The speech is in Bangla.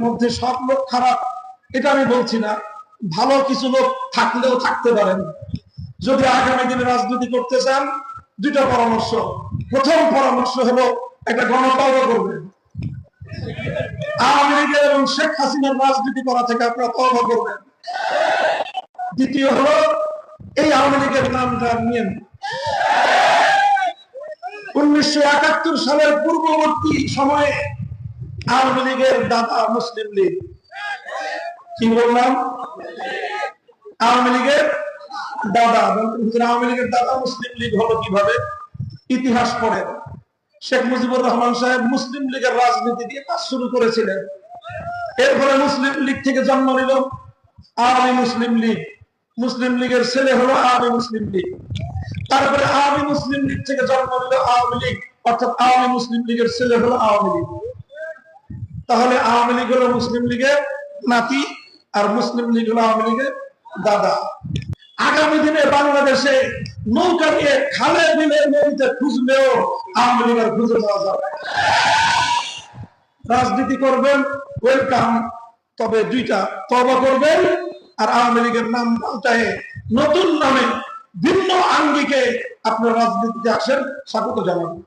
মধ্যে সব লোক খারাপ, এটা আমি বলছি না। ভালো কিছু লোক থাকলেও থাকতে পারেন। যদি আগামী দিনে রাজনীতি করতে চান, দুইটা পরামর্শ। প্রথম পরামর্শ হলো, একটা গণতন্ত্র করবেন। আওয়ামী এবং শেখ হাসিনার রাজনীতি করা থেকে আপনারা তবা করবেন। দ্বিতীয় হলো, এই আওয়ামী লীগের নামটা নিয়ে উনিশশো একাত্তর সালের পূর্ববর্তী সময়ে আওয়ামী লীগের দাদা মুসলিম লীগ। কি বললাম? আওয়ামী লীগের দাদা আওয়ামী লীগের দাদা মুসলিম লীগ হলো কীভাবে? ইতিহাস পড়েন। শেখ মুজিবুর রহমান সাহেব মুসলিম লীগের রাজনীতি দিয়ে কাজ শুরু করেছিলেন। এরপরে মুসলিম লীগ থেকে জন্ম নিল আওয়ামী মুসলিম লীগ। মুসলিম লীগের ছেলে হলো আওয়ামী মুসলিম লীগ। তারপরে আওয়ামী মুসলিম লীগ থেকে জন্ম নিল আওয়ামী লীগ, অর্থাৎ আওয়ামী মুসলিম লীগের ছেলে হলো আওয়ামী লীগ। তাহলে আওয়ামী লীগ হলো মুসলিম লীগের নাতি আর মুসলিম লীগ হলো আওয়ামী লীগের দাদা। আগামী দিনে বাংলাদেশে নৌকা নিয়ে খালে বিলের নদীতে খুঁজলেও আওয়ামী লীগের খুঁজে পাওয়া যাবে রাজনীতি করবেন ওয়েলকাম তবে দুইটা তবা করবেন আর আওয়ামী লীগের নাম পাল্টায় নতুন নামে ভিন্ন আঙ্গিকে আপনার রাজনীতিতে আসেন, স্বাগত জানাবেন